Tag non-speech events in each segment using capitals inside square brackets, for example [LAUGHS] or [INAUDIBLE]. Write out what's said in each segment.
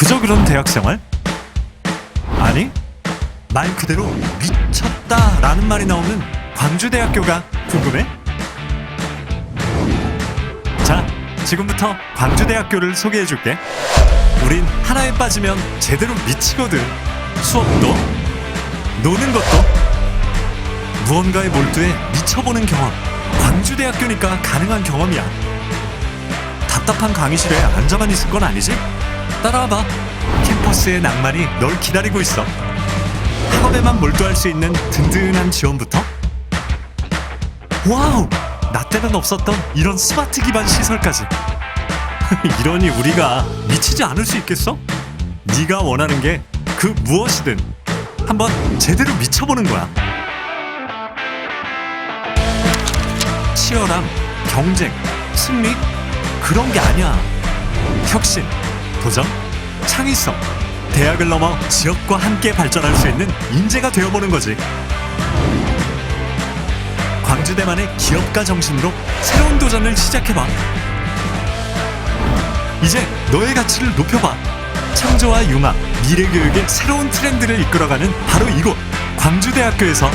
그저 그런 대학생활? 아니 말 그대로 미쳤다라는 말이 나오는 광주대학교가 궁금해? 자 지금부터 광주대학교를 소개해줄게 우린 하나에 빠지면 제대로 미치거든 수업도 노는 것도 무언가에 몰두해 미쳐보는 경험 광주대학교니까 가능한 경험이야 답답한 강의실에 앉아만 있을 건 아니지? 따라와봐. 캠퍼스의 낭만이 널 기다리고 있어. 학업에만 몰두할 수 있는 든든한 지원부터? 와우! 나 때는 없었던 이런 스마트 기반 시설까지. [LAUGHS] 이러니 우리가 미치지 않을 수 있겠어? 네가 원하는 게 그 무엇이든 한번 제대로 미쳐보는 거야. 치열함, 경쟁, 승리? 그런 게 아니야. 혁신, 도전, 창의성 대학을 넘어 지역과 함께 발전할 수 있는 인재가 되어보는 거지. 광주대만의 기업가 정신으로 새로운 도전을 시작해봐. 이제 너의 가치를 높여봐. 창조와 융합, 미래교육의 새로운 트렌드를 이끌어가는 바로 이곳 광주대학교에서.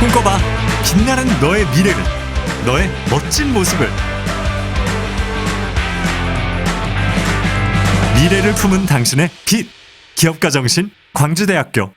꿈꿔봐. 빛나는 너의 미래를 너의 멋진 모습을 미래를 품은 당신의 빛. 기업가 정신 광주대학교